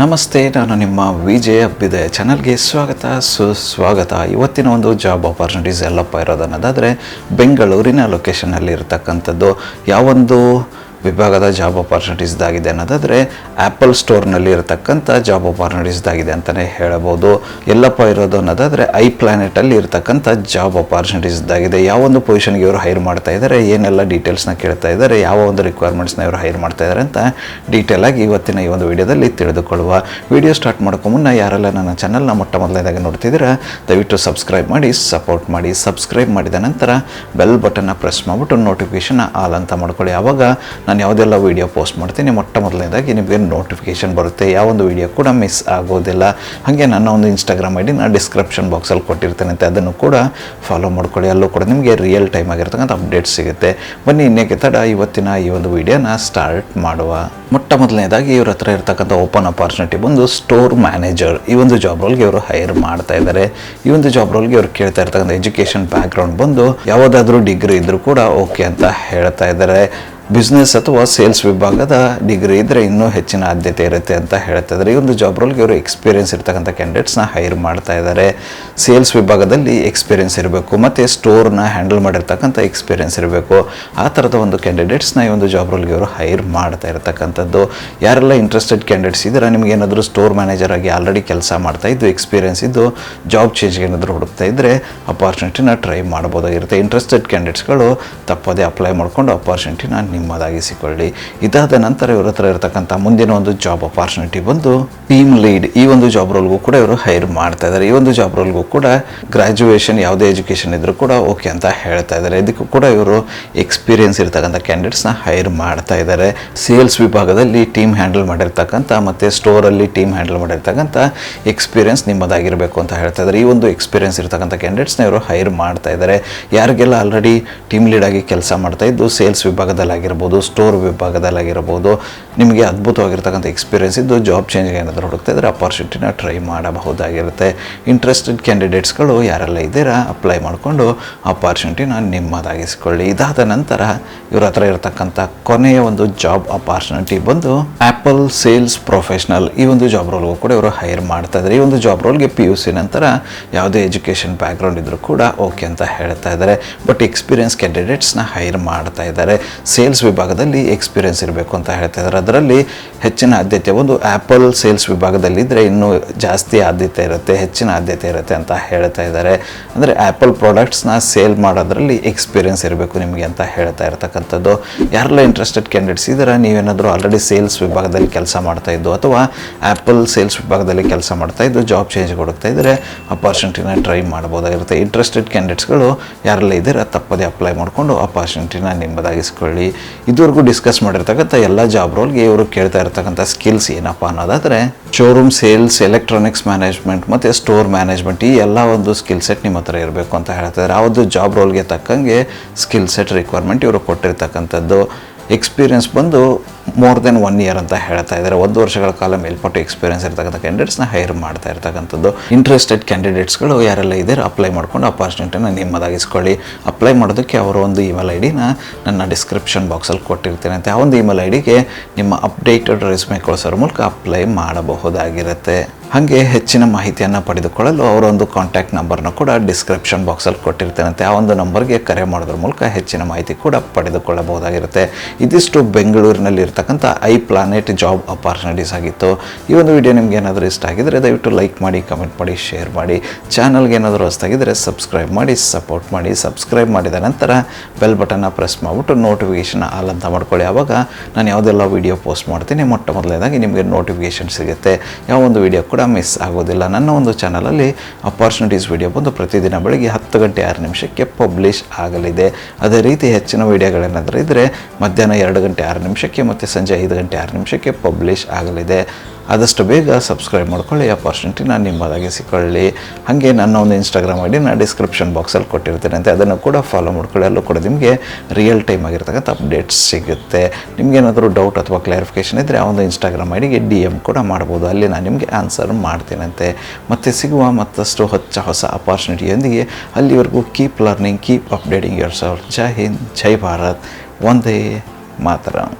ನಮಸ್ತೆ, ನಾನು ನಿಮ್ಮ ವಿಜಯ ಹಬ್ಬಿದೆ ಚಾನಲ್ಗೆ ಸ್ವಾಗತ, ಸುಸ್ವಾಗತ. ಇವತ್ತಿನ ಒಂದು ಜಾಬ್ ಆಪರ್ಚುನಿಟೀಸ್ ಎಲ್ಲಪ್ಪ ಇರೋದನ್ನೋದಾದರೆ ಬೆಂಗಳೂರಿನ ಲೊಕೇಶನಲ್ಲಿ ಇರತಕ್ಕಂಥದ್ದು ಯಾವೊಂದು ವಿಭಾಗದ ಜಾಬ್ ಅಪಾರ್ಚುನಿಟೀಸ್ದಾಗಿದೆ ಅನ್ನೋದಾದರೆ ಆ್ಯಪಲ್ ಸ್ಟೋರ್ನಲ್ಲಿ ಇರತಕ್ಕಂಥ ಜಾಬ್ ಅಪಾರ್ಚುನಿಟೀಸ್ದಾಗಿದೆ ಅಂತಲೇ ಹೇಳಬಹುದು ಎಲ್ಲಪ್ಪ ಇರೋದು ಅನ್ನೋದಾದರೆ ಐ ಪ್ಲಾನೆಟಲ್ಲಿ ಇರತಕ್ಕಂಥ ಜಾಬ್ ಅಪಾರ್ಚುನಿಟೀಸ್ದಾಗಿದೆ ಯಾವ ಒಂದು ಪೊಸಿಷನ್ಗೆ ಇವರು ಹೈರ್ ಮಾಡ್ತಾ ಇದ್ದಾರೆ ಏನೆಲ್ಲ ಡೀಟೇಲ್ಸ್ನ ಕೇಳ್ತಾ ಇದ್ದಾರೆ ಯಾವ ಒಂದು ರಿಕ್ವೈರ್ಮೆಂಟ್ಸ್ನ ಇವರು ಹೈರ್ ಮಾಡ್ತಾ ಇದ್ದಾರೆ ಅಂತ ಡೀಟೇಲ್ ಆಗಿ ಇವತ್ತಿನ ಈ ಒಂದು ವಿಡಿಯೋದಲ್ಲಿ ತಿಳಿದುಕೊಳ್ಳುವ. ವಿಡಿಯೋ ಸ್ಟಾರ್ಟ್ ಮಾಡೋಕ್ಕೂ ಮುನ್ನ ಯಾರೆಲ್ಲ ನನ್ನ ಚಾನಲ್ನ ಮೊಟ್ಟ ಮೊದಲನೇದಾಗಿ ನೋಡ್ತಿದ್ದೀರಾ, ದಯವಿಟ್ಟು ಸಬ್ಸ್ಕ್ರೈಬ್ ಮಾಡಿ ಸಪೋರ್ಟ್ ಮಾಡಿ ಸಬ್ಸ್ಕ್ರೈಬ್ ಮಾಡಿದ ನಂತರ ಬೆಲ್ ಬಟನ್ನ ಪ್ರೆಸ್ ಮಾಡಿಬಿಟ್ಟು ನೋಟಿಫಿಕೇಷನ್ ಆಲ್ ಅಂತ ಮಾಡ್ಕೊಳ್ಳಿ. ಆವಾಗ ನಾನು ಯಾವುದೆಲ್ಲ ವೀಡಿಯೋ ಪೋಸ್ಟ್ ಮಾಡ್ತೀನಿ, ಮೊಟ್ಟ ಮೊದಲನೇದಾಗಿ ನಿಮಗೆ ನೋಟಿಫಿಕೇಷನ್ ಬರುತ್ತೆ. ಯಾವೊಂದು ವೀಡಿಯೋ ಕೂಡ ಮಿಸ್ ಆಗೋದಿಲ್ಲ. ಹಾಗೆ ನನ್ನ ಒಂದು ಇನ್ಸ್ಟಾಗ್ರಾಮ್ ಐ ಡಿ ನಾನು ಡಿಸ್ಕ್ರಿಪ್ಷನ್ ಬಾಕ್ಸಲ್ಲಿ ಕೊಟ್ಟಿರ್ತೇನೆ ಅದನ್ನು ಕೂಡ ಫಾಲೋ ಮಾಡ್ಕೊಳ್ಳಿ. ಅಲ್ಲೂ ಕೂಡ ನಿಮಗೆ ರಿಯಲ್ ಟೈಮ್ ಆಗಿರ್ತಕ್ಕಂಥ ಅಪ್ಡೇಟ್ಸ್ ಸಿಗುತ್ತೆ. ಬನ್ನಿ, ಇನ್ನೇಕೆ ತಡ. ಇವತ್ತಿನ ಈ ಒಂದು ವೀಡಿಯೋನ ಸ್ಟಾರ್ಟ್ ಮಾಡುವ. ಮೊಟ್ಟ ಮೊದಲನೇದಾಗಿ ಇವ್ರ ಹತ್ರ ಇರ್ತಕ್ಕಂಥ ಓಪನ್ ಅಪಾರ್ಚುನಿಟಿ ಬಂದು ಸ್ಟೋರ್ ಮ್ಯಾನೇಜರ್ ಈ ಒಂದು ಜಾಬ್ ರೋಲ್ಗೆ ಇವರು ಹೈರ್ ಮಾಡ್ತಾ ಇದ್ದಾರೆ ಈ ಒಂದು ಜಾಬ್ ರೋಲ್ಗೆ ಇವ್ರು ಕೇಳ್ತಾ ಇರ್ತಕ್ಕಂಥ ಎಜುಕೇಷನ್ ಬ್ಯಾಕ್ಗ್ರೌಂಡ್ ಬಂದು, ಯಾವುದಾದ್ರೂ ಡಿಗ್ರಿ ಇದ್ದರೂ ಕೂಡ ಓಕೆ ಅಂತ ಹೇಳ್ತಾ ಇದ್ದಾರೆ ಬಿಸ್ನೆಸ್ ಅಥವಾ ಸೇಲ್ಸ್ ವಿಭಾಗದ ಡಿಗ್ರಿ ಇದ್ದರೆ ಇನ್ನೂ ಹೆಚ್ಚಿನ ಆದ್ಯತೆ ಇರುತ್ತೆ ಅಂತ ಹೇಳ್ತಾ ಇದ್ದಾರೆ ಈ ಒಂದು ಜಾಬ್ ರೋಲ್ಗೆ ಇವರು ಎಕ್ಸ್ಪೀರಿಯನ್ಸ್ ಇರ್ತಕ್ಕಂಥ ಕ್ಯಾಂಡಿಡೇಟ್ಸ್ನ ಹೈರ್ ಮಾಡ್ತಾ ಇದ್ದಾರೆ ಸೇಲ್ಸ್ ವಿಭಾಗದಲ್ಲಿ ಎಕ್ಸ್ಪೀರಿಯೆನ್ಸ್ ಇರಬೇಕು, ಮತ್ತು ಸ್ಟೋರ್ನ ಹ್ಯಾಂಡಲ್ ಮಾಡಿರ್ತಕ್ಕಂಥ ಎಕ್ಸ್ಪೀರಿಯನ್ಸ್ ಇರಬೇಕು. ಆ ಥರದ ಒಂದು ಕ್ಯಾಂಡಿಡೇಟ್ಸ್ನ ಈ ಒಂದು ಜಾಬ್ ರೋಲ್ಗೆ ಇವರು ಹೈರ್ ಮಾಡ್ತಾ ಇರತಕ್ಕಂಥದ್ದು. ಯಾರೆಲ್ಲ ಇಂಟ್ರೆಸ್ಟೆಡ್ ಕ್ಯಾಂಡಿಡೇಟ್ಸ್ ಇದ್ದಾರೆ, ನಿಮ್ಗೆ ಏನಾದರೂ ಸ್ಟೋರ್ ಮ್ಯಾನೇಜರ್ ಆಗಿ ಆಲ್ರೆಡಿ ಕೆಲಸ ಮಾಡ್ತಾ ಇದ್ದು ಎಕ್ಸ್ಪೀರಿಯನ್ಸ್ ಇದ್ದು ಜಾಬ್ ಚೇಂಜ್ಗೆ ಏನಾದರೂ ಹುಡುಕ್ತಾ ಇದ್ದರೆ ಅಪಾರ್ಚುನಿಟಿನ ಟ್ರೈ ಮಾಡ್ಬೋದಾಗಿರುತ್ತೆ. ಇಂಟ್ರೆಸ್ಟೆಡ್ ಕ್ಯಾಂಡಿಡೇಟ್ಸ್ಗಳು ತಪ್ಪದೇ ಅಪ್ಲೈ ಮಾಡ್ಕೊಂಡು ಅಪಾರ್ಚುನಿಟಿನ ನಿಮ್ಮದಾಗಿಸಿಕೊಳ್ಳಿ. ಇದಾದ ನಂತರ ಇವ್ರ ಹತ್ರ ಇರತಕ್ಕಂಥ ಮುಂದಿನ ಒಂದು ಜಾಬ್ ಅಪಾರ್ಚುನಿಟಿ ಬಂದು ಟೀಮ್ ಲೀಡ್ ಈ ಒಂದು ಜಾಬ್ ರೋಲ್ಗೂ ಕೂಡ ಇವರು ಹೈರ್ ಮಾಡ್ತಾ ಇದ್ದಾರೆ ಈ ಒಂದು ಜಾಬ್ ರೋಲ್ಗೂ ಕೂಡ ಗ್ರಾಜುಯೇಷನ್ ಯಾವುದೇ ಎಜುಕೇಷನ್ ಇದ್ರೂ ಕೂಡ ಓಕೆ ಅಂತ ಹೇಳ್ತಾ ಇದ್ದಾರೆ ಇದಕ್ಕೂ ಕೂಡ ಇವರು ಎಕ್ಸ್ಪೀರಿಯನ್ಸ್ ಇರ್ತಕ್ಕಂಥ ಕ್ಯಾಂಡಿಡೇಟ್ಸ್ನ ಹೈರ್ ಮಾಡ್ತಾ ಇದ್ದಾರೆ ಸೇಲ್ಸ್ ವಿಭಾಗದಲ್ಲಿ ಟೀಮ್ ಹ್ಯಾಂಡಲ್ ಮಾಡಿರ್ತಕ್ಕಂಥ ಮತ್ತು ಸ್ಟೋರಲ್ಲಿ ಟೀಮ್ ಹ್ಯಾಂಡಲ್ ಮಾಡಿರ್ತಕ್ಕಂಥ ಎಕ್ಸ್ಪೀರಿಯನ್ಸ್ ನಿಮ್ಮದಾಗಿರಬೇಕು ಅಂತ ಹೇಳ್ತಾ ಇದ್ದಾರೆ ಈ ಒಂದು ಎಕ್ಸ್ಪೀರಿಯನ್ಸ್ ಇರ್ತಕ್ಕಂಥ ಕ್ಯಾಂಡಿಡೇಟ್ಸ್ನ ಇವರು ಹೈರ್ ಮಾಡ್ತಾ ಇದ್ದಾರೆ ಯಾರಿಗೆಲ್ಲ ಆಲ್ರೆಡಿ ಟೀಮ್ ಲೀಡ್ ಆಗಿ ಕೆಲಸ ಮಾಡ್ತಾ ಇದ್ದು ಸೇಲ್ಸ್ ವಿಭಾಗದಲ್ಲಾಗಿರ್ಬೋದು ಸ್ಟೋರ್ ವಿಭಾಗದಲ್ಲಾಗಿರ್ಬೋದು, ನಿಮಗೆ ಅದ್ಭುತವಾಗಿರ್ತಕ್ಕಂಥ ಎಕ್ಸ್ಪೀರಿಯೆನ್ಸ್ ಇದ್ದು ಜಾಬ್ ಚೇಂಜ್ಗೆ ಏನಾದರೂ ಹುಡುಕ್ತಾ ಇದ್ದರೆ ಅಪಾರ್ಚುನಿಟಿನ ಟ್ರೈ ಮಾಡಬಹುದಾಗಿರುತ್ತೆ. ಇಂಟ್ರೆಸ್ಟೆಡ್ ಕ್ಯಾಂಡಿಡೇಟ್ಸ್ಗಳು ಯಾರೆಲ್ಲ ಇದ್ದೀರಾ ಅಪ್ಲೈ ಮಾಡಿಕೊಂಡು ಅಪಾರ್ಚುನಿಟಿನ ನಿಮ್ಮದಾಗಿಸಿಕೊಳ್ಳಿ. ಇದಾದ ನಂತರ ಇವ್ರ ಹತ್ರ ಇರತಕ್ಕಂಥ ಕೊನೆಯ ಒಂದು ಜಾಬ್ ಅಪಾರ್ಚುನಿಟಿ ಬಂದು ಆ್ಯಪಲ್ ಸೇಲ್ಸ್ ಪ್ರೊಫೆಷ್ನಲ್ ಈ ಒಂದು ಜಾಬ್ ರೋಲ್ಗೂ ಕೂಡ ಇವರು ಹೈರ್ ಮಾಡ್ತಾ ಇದ್ದಾರೆ. ಈ ಒಂದು ಜಾಬ್ ರೋಲ್ಗೆ ಪಿ ಯು ಸಿ ನಂತರ ಯಾವುದೇ ಎಜುಕೇಷನ್ ಬ್ಯಾಕ್ಗ್ರೌಂಡ್ ಇದ್ದರೂ ಕೂಡ ಓಕೆ ಅಂತ ಹೇಳ್ತಾ ಇದ್ದಾರೆ. ಬಟ್ ಎಕ್ಸ್ಪೀರಿಯನ್ಸ್ ಕ್ಯಾಂಡಿಡೇಟ್ಸ್ನ ಹೈರ್ ಮಾಡ್ತಾ ಇದ್ದಾರೆ. ಸೇಲ್ಸ್ ವಿಭಾಗದಲ್ಲಿ ಎಕ್ಸ್ಪೀರಿಯನ್ಸ್ ಇರಬೇಕು ಅಂತ ಹೇಳ್ತಾ ಇದ್ದಾರೆ. ಅದರಲ್ಲಿ ಹೆಚ್ಚಿನ ಆದ್ಯತೆ ಒಂದು ಆ್ಯಪಲ್ ಸೇಲ್ಸ್ ವಿಭಾಗದಲ್ಲಿದ್ದರೆ ಇನ್ನೂ ಜಾಸ್ತಿ ಆದ್ಯತೆ ಇರುತ್ತೆ, ಹೆಚ್ಚಿನ ಆದ್ಯತೆ ಇರುತ್ತೆ ಅಂತ ಹೇಳ್ತಾ ಇದ್ದಾರೆ. ಅಂದರೆ ಆ್ಯಪಲ್ ಪ್ರಾಡಕ್ಟ್ಸ್ನ ಸೇಲ್ ಮಾಡೋದ್ರಲ್ಲಿ ಎಕ್ಸ್ಪೀರಿಯನ್ಸ್ ಇರಬೇಕು ನಿಮಗೆ ಅಂತ ಹೇಳ್ತಾ ಇರ್ತಕ್ಕಂಥದ್ದು. ಯಾರೆಲ್ಲ ಇಂಟ್ರೆಸ್ಟೆಡ್ ಕ್ಯಾಂಡಿಡೇಟ್ಸ್ ಇದ್ದಾರೆ, ನೀವೇನಾದರೂ ಆಲ್ರೆಡಿ ಸೇಲ್ಸ್ ವಿಭಾಗದಲ್ಲಿ ಕೆಲಸ ಮಾಡ್ತಾ ಇದ್ದು ಅಥವಾ ಆ್ಯಪಲ್ ಸೇಲ್ಸ್ ವಿಭಾಗದಲ್ಲಿ ಕೆಲಸ ಮಾಡ್ತಾ ಇದ್ದು ಜಾಬ್ ಚೇಂಜ್ ಕೊಡುತ್ತಾ ಇದ್ದರೆ ಅಪಾರ್ಚುನಿಟಿನ ಟ್ರೈ ಮಾಡ್ಬೋದಾಗಿರುತ್ತೆ ಇಂಟ್ರೆಸ್ಟೆಡ್ ಕ್ಯಾಂಡಿಡೇಟ್ಸ್ಗಳು ಯಾರೆಲ್ಲ ಇದ್ದೀರಾ, ತಪ್ಪದೇ ಅಪ್ಲೈ ಮಾಡಿಕೊಂಡು ಅಪಾರ್ಚುನಿಟಿನ ನಿಮ್ಮದಾಗಿಸ್ಕೊಳ್ಳಿ. ಇದುವರೆಗೂ ಡಿಸ್ಕಸ್ ಮಾಡಿರ್ತಕ್ಕಂಥ ಎಲ್ಲ ಜಾಬ್ ರೋಲ್ಗೆ ಇವರು ಕೇಳ್ತಾ ಇರ್ತಕ್ಕಂಥ ಸ್ಕಿಲ್ಸ್ ಏನಪ್ಪ ಅನ್ನೋದಾದರೆ ಶೋರೂಮ್ ಸೇಲ್ಸ್ ಎಲೆಕ್ಟ್ರಾನಿಕ್ಸ್ ಮ್ಯಾನೇಜ್ಮೆಂಟ್ ಮತ್ತು ಸ್ಟೋರ್ ಮ್ಯಾನೇಜ್ಮೆಂಟ್ ಈ ಎಲ್ಲ ಒಂದು ಸ್ಕಿಲ್ ಸೆಟ್ ನಿಮ್ಮ ಹತ್ರ ಇರಬೇಕು ಅಂತ ಹೇಳ್ತಾರೆ ಆ ಒಂದು ಜಾಬ್ ರೋಲ್ಗೆ ತಕ್ಕಂಗೆ ಸ್ಕಿಲ್ ಸೆಟ್ ರಿಕ್ವೈರ್ಮೆಂಟ್ ಇವರು ಕೊಟ್ಟಿರ್ತಕ್ಕಂಥದ್ದು. ಎಕ್ಸ್ಪೀರಿಯನ್ಸ್ ಬಂದು ಮೋರ್ ದೆನ್ ಒನ್ ಇಯರ್ ಅಂತ ಹೇಳ್ತಾ ಇದ್ದಾರೆ. ಒಂದು ವರ್ಷಗಳ ಕಾಲ ಮೇಲ್ಪಟ್ಟು ಎಕ್ಸ್ಪೀರಿಯನ್ಸ್ ಇರ್ತಕ್ಕಂಥ ಕ್ಯಾಂಡಿಡೇಟ್ಸ್ನ ಹೈರ್ ಮಾಡ್ತಾ ಇರ್ತಕ್ಕಂಥದ್ದು. ಇಂಟ್ರೆಸ್ಟೆಡ್ ಕ್ಯಾಂಡಿಡೇಟ್ಸ್ಗಳು ಯಾರೆಲ್ಲ ಇದ್ದಾರೆ ಅಪ್ಲೈ ಮಾಡ್ಕೊಂಡು ಅಪಾರ್ಚುನಿಟಿನ ನಿಮ್ಮದಾಗಿಸ್ಕೊಳ್ಳಿ. ಅಪ್ಲೈ ಮಾಡೋದಕ್ಕೆ ಅವರ ಒಂದು ಇಮೇಲ್ ಐ ಡಿನ ನನ್ನ ಡಿಸ್ಕ್ರಿಪ್ಷನ್ ಬಾಕ್ಸಲ್ಲಿ ಕೊಟ್ಟಿರ್ತೇನೆ ಆ ಒಂದು ಇಮೇಲ್ ಐ ಡಿಗೆ ನಿಮ್ಮ ಅಪ್ಡೇಟೆಡ್ ರೆಸ್ಯೂಮೆ ಕಳಿಸೋರ ಮೂಲಕ ಅಪ್ಲೈ ಮಾಡಬಹುದಾಗಿರುತ್ತೆ. ಹಾಗೆ ಹೆಚ್ಚಿನ ಮಾಹಿತಿಯನ್ನು ಪಡೆದುಕೊಳ್ಳಲು ಅವರೊಂದು ಕಾಂಟ್ಯಾಕ್ಟ್ ನಂಬರ್ನ ಕೂಡ ಡಿಸ್ಕ್ರಿಪ್ಷನ್ ಬಾಕ್ಸಲ್ಲಿ ಕೊಟ್ಟಿರ್ತೇನಂತೆ. ಆ ಒಂದು ನಂಬರ್ಗೆ ಕರೆ ಮಾಡೋದ್ರ ಮೂಲಕ ಹೆಚ್ಚಿನ ಮಾಹಿತಿ ಕೂಡ ಪಡೆದುಕೊಳ್ಳಬಹುದಾಗಿರುತ್ತೆ. ಇದಿಷ್ಟು ಬೆಂಗಳೂರಿನಲ್ಲಿ ಇರ್ತಕ್ಕಂಥ ಐ ಪ್ಲಾನೆಟ್ ಜಾಬ್ ಅಪಾರ್ಚುನಿಟೀಸ್ ಆಗಿತ್ತು. ಈ ಒಂದು ವಿಡಿಯೋ ನಿಮ್ಗೆ ಏನಾದರೂ ಇಷ್ಟ ಆಗಿದರೆ ದಯವಿಟ್ಟು ಲೈಕ್ ಮಾಡಿ ಕಮೆಂಟ್ ಮಾಡಿ ಶೇರ್ ಮಾಡಿ. ಚಾನಲ್ಗೆ ಏನಾದರೂ ಹೊಸ್ತಾಗಿದ್ದರೆ ಸಬ್ಸ್ಕ್ರೈಬ್ ಮಾಡಿ ಸಪೋರ್ಟ್ ಮಾಡಿ. ಸಬ್ಸ್ಕ್ರೈಬ್ ಮಾಡಿದ ನಂತರ ಬೆಲ್ ಬಟನ್ನ ಪ್ರೆಸ್ ಮಾಡಿಬಿಟ್ಟು ನೋಟಿಫಿಕೇಷನ್ ಆಲ್ ಅಂತ ಮಾಡ್ಕೊಳ್ಳಿ. ಆವಾಗ ನಾನು ಯಾವುದೆಲ್ಲ ವೀಡಿಯೋ ಪೋಸ್ಟ್ ಮಾಡ್ತೀನಿ, ಮೊಟ್ಟ ಮೊದಲನೇದಾಗಿ ನಿಮಗೆ ನೋಟಿಫಿಕೇಷನ್ ಸಿಗುತ್ತೆ. ಯಾವ ಒಂದು ವಿಡಿಯೋ ಕೂಡ ಮಿಸ್ ಆಗೋದಿಲ್ಲ. ನನ್ನ ಒಂದು ಚಾನಲಲ್ಲಿ ಅಪಾರ್ಚುನಿಟೀಸ್ ವಿಡಿಯೋ ಬಂದು ಪ್ರತಿದಿನ ಬೆಳಗ್ಗೆ ಹತ್ತು ಗಂಟೆ ಆರು ನಿಮಿಷಕ್ಕೆ ಪಬ್ಲಿಷ್ ಆಗಲಿದೆ. ಅದೇ ರೀತಿ ಹೆಚ್ಚಿನ ವಿಡಿಯೋಗಳೇನಾದರೂ ಇದ್ದರೆ ಮಧ್ಯಾಹ್ನ ಎರಡು ಗಂಟೆ ಆರು ನಿಮಿಷಕ್ಕೆ ಮತ್ತು ಸಂಜೆ ಐದು ಗಂಟೆ ಆರು ನಿಮಿಷಕ್ಕೆ ಪಬ್ಲಿಷ್ ಆಗಲಿದೆ. ಆದಷ್ಟು ಬೇಗ ಸಬ್ಸ್ಕ್ರೈಬ್ ಮಾಡ್ಕೊಳ್ಳಿ ಆಪರ್ಚುನಿಟಿ ನಾನು ನಿಮ್ಮದಾಗಿ ಸಿಕ್ಕೊಳ್ಳಿ ಹಾಗೆ ನನ್ನ ಒಂದು ಇನ್ಸ್ಟಾಗ್ರಾಮ್ ಐಡಿ ನಾನು ಡಿಸ್ಕ್ರಿಪ್ಷನ್ ಬಾಕ್ಸಲ್ಲಿ ಕೊಟ್ಟಿರ್ತೇನೆ ಅಂತ ಅದನ್ನು ಕೂಡ ಫಾಲೋ ಮಾಡ್ಕೊಳ್ಳಿ. ಅಲ್ಲೂ ಕೂಡ ನಿಮಗೆ ರಿಯಲ್ ಟೈಮ್ ಆಗಿರ್ತಕ್ಕಂಥ ಅಪ್ಡೇಟ್ಸ್ ಸಿಗುತ್ತೆ. ನಿಮಗೇನಾದರೂ ಡೌಟ್ ಅಥವಾ ಕ್ಲಾರಿಫಿಕೇಷನ್ ಇದ್ದರೆ ಆ ಒಂದು ಇನ್ಸ್ಟಾಗ್ರಾಮ್ ಐಡಿಗೆ ಡಿ ಎಂ ಕೂಡ ಮಾಡ್ಬೋದು. ಅಲ್ಲಿ ನಾನು ನಿಮಗೆ ಆನ್ಸರ್ ಮಾಡ್ತೇನಂತೆ. ಮತ್ತು ಸಿಗುವ ಮತ್ತಷ್ಟು ಹೊಚ್ಚ ಹೊಸ ಅಪಾರ್ಚುನಿಟಿಯೊಂದಿಗೆ ಅಲ್ಲಿವರೆಗೂ keep learning keep updating yourself ಜೈ ಹಿಂದ್, ಜೈ ಭಾರತ್. ಒಂದೇ ಮಾತರಂ.